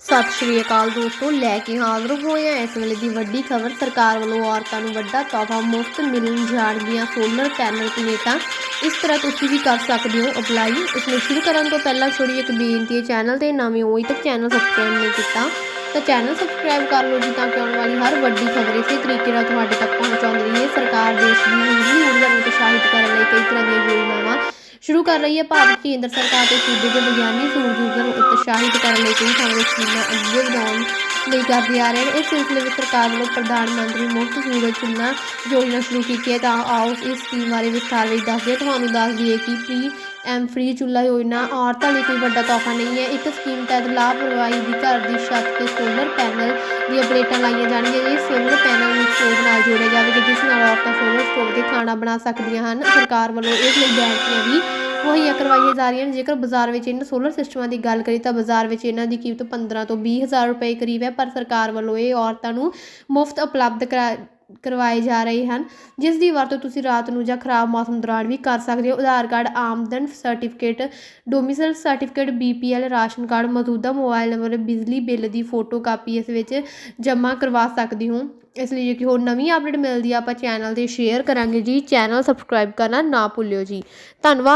ਸਤਿ ਸ਼੍ਰੀ ਅਕਾਲ ਦੋਸਤੋ, ਲੈ ਕੇ ਹਾਜ਼ਰ ਹੋਏ ਹਾਂ ਇਸ ਵੇਲੇ ਦੀ ਵੱਡੀ ਖਬਰ। ਸਰਕਾਰ ਵੱਲੋਂ ਔਰਤਾਂ ਨੂੰ ਵੱਡਾ ਤੋਹਫਾ ਮੁਫਤ ਮਿਲਣ ਜਾਣਗੀਆਂ ਸੋਲਰ ਪੈਨਲ ਪਲੇਟਾਂ। ਇਸ ਤਰ੍ਹਾਂ ਤੁਸੀਂ ਵੀ ਕਰ ਸਕਦੇ ਹੋ ਅਪਲਾਈ ਇਸ ਨੂੰ ਸ਼ੁਰੂ ਕਰਨ ਤੋਂ ਪਹਿਲਾਂ ਛੋੜੀ ਇੱਕ ਬੇਨਤੀ ਹੈ ਚੈਨਲ ਤੇ ਨਵੇਂ ਹੋਈ ਤੱਕ ਚੈਨਲ ਸਬਸਕ੍ਰਾਈਬ ਨਹੀਂ ਕੀਤਾ, ਤਾਂ ਚੈਨਲ ਸਬਸਕ੍ਰਾਈਬ ਕਰ ਲਓ ਜੀ, ਤਾਂ ਕਿ ਆਉਣ ਵਾਲੀ ਹਰ ਵੱਡੀ ਖਬਰ ਇਸੇ ਤਰੀਕੇ ਨਾਲ ਤੁਹਾਡੇ ਤੱਕ ਪਹੁੰਚਾਉਂਦੀ ਹੈ ਸਰਕਾਰ ਦੇਸ਼ ਦੀ ਬਿਜਲੀ ਊਰਜਾ ਨੂੰ ਉਤਸ਼ਾਹਿਤ ਕਰਨ ਸ਼ੁਰੂ ਕਰ ਰਹੀ ਹੈ ਭਾਰਤ, ਕੇਂਦਰ ਸਰਕਾਰ ਤੇ ਸੂਬੇ ਦੇ ਵਿਗਿਆਨੀ ਸੂਰਜ ਨੂੰ ਉਤਸ਼ਾਹਿਤ ਕਰਨ ਲਈ ਕਈ ਥਾਵੇਂ ਸਕੀਮਾਂ ਅੱਗੇ ਵਧਾਉਣ ਲਈ ਕਰਦੇ ਆ ਰਹੇ ਨੇ। ਇਸ ਸਿਲਸਿਲੇ ਵਿੱਚ ਸਰਕਾਰ ਵੱਲੋਂ ਪ੍ਰਧਾਨ ਮੰਤਰੀ ਮੁਫਤ ਸੂਰਜ ਚੁੱਲ੍ਹਾ ਯੋਜਨਾ ਸ਼ੁਰੂ ਕੀਤੀ ਹੈ। ਤਾਂ ਆਓ ਇਸ ਸਕੀਮ ਬਾਰੇ ਵਿਸਥਾਰ ਵਿੱਚ ਦੱਸਦੇ ਤੁਹਾਨੂੰ ਦੱਸ ਦਈਏ ਕਿ ਪ੍ਰੀ ਐਮ ਫ੍ਰੀ ਚੁੱਲ੍ਹਾ ਯੋਜਨਾ ਔਰਤਾਂ ਲਈ ਕੋਈ ਵੱਡਾ ਤੋਹਫਾ ਨਹੀਂ ਹੈ। ਇੱਕ ਸਕੀਮ ਤਹਿਤ ਲਾਭਪ੍ਰਵਾਹੀ ਦੀ ਘਰ ਦੀ ਛੱਤ ਤੇ ਸੋਲਰ ਪੈਨਲ ਦੀਆਂ ਪਲੇਟਾਂ ਲਾਈਆਂ ਜਾਣਗੀਆਂ। ਇਹ ਸੋਲਰ ਪੈਨਲ ਨੂੰ ਸਟੋਵ ਨਾਲ ਜੋੜਿਆ ਜਾਵੇਗਾ, ਜਿਸ ਨਾਲ ਔਰਤਾਂ ਸੋਲਰ ਸਟੋਵ ਤੇ ਖਾਣਾ ਬਣਾ ਸਕਦੀਆਂ ਹਨ। ਸਰਕਾਰ ਵੱਲੋਂ ਇਸ ਲਈ ਬੈਟਰੀਆਂ ਵੀ ਮੁਹੱਈਆ ਕਰਵਾਈਆਂ ਜਾ ਰਹੀਆਂ ਨੇ। ਜੇਕਰ ਬਾਜ਼ਾਰ ਵਿੱਚ ਇਹਨਾਂ ਸੋਲਰ ਸਿਸਟਮਾਂ ਦੀ ਗੱਲ ਕਰੀ ਤਾਂ ਬਾਜ਼ਾਰ ਵਿੱਚ ਇਹਨਾਂ ਦੀ ਕੀਮਤ 15 ਤੋਂ 20 ਹਜ਼ਾਰ ਰੁਪਏ ਕਰੀਬ ਹੈ, ਪਰ ਸਰਕਾਰ ਵੱਲੋਂ ਇਹ ਔਰਤਾਂ ਨੂੰ ਮੁਫਤ ਉਪਲਬਧ ਕਰਾ, ਕਰਵਾਏ ਜਾ ਰਹੇ ਹਨ। ਜਿਸ ਦੀ ਵਰਤੋਂ ਤੁਸੀਂ ਰਾਤ ਨੂੰ ਜਾਂ ਖਰਾਬ ਮੌਸਮ ਦੌਰਾਨ ਵੀ ਕਰ ਸਕਦੇ ਹੋ। ਆਧਾਰ ਕਾਰਡ, ਆਮਦਨ certificate domicile certificate BPL ration card, ਮੌਜੂਦਾ ਮੋਬਾਈਲ ਨੰਬਰ, ਬਿਜਲੀ ਬਿੱਲ ਦੀ ਫੋਟੋ ਕਾਪੀ ਇਸ ਵਿੱਚ ਜਮ੍ਹਾਂ ਕਰਵਾ ਸਕਦੇ ਹੋ। ਇਸ ਲਈ ਜੇ ਕਿ ਹੋਰ ਨਵੀਂ ਅਪਡੇਟ ਮਿਲਦੀ ਆ, ਆਪਾਂ ਚੈਨਲ ਤੇ ਸ਼ੇਅਰ ਕਰਾਂਗੇ ਜੀ। ਚੈਨਲ ਸਬਸਕ੍ਰਾਈਬ ਕਰਨਾ ਨਾ ਭੁੱਲਿਓ ਜੀ। ਧੰਨਵਾਦ।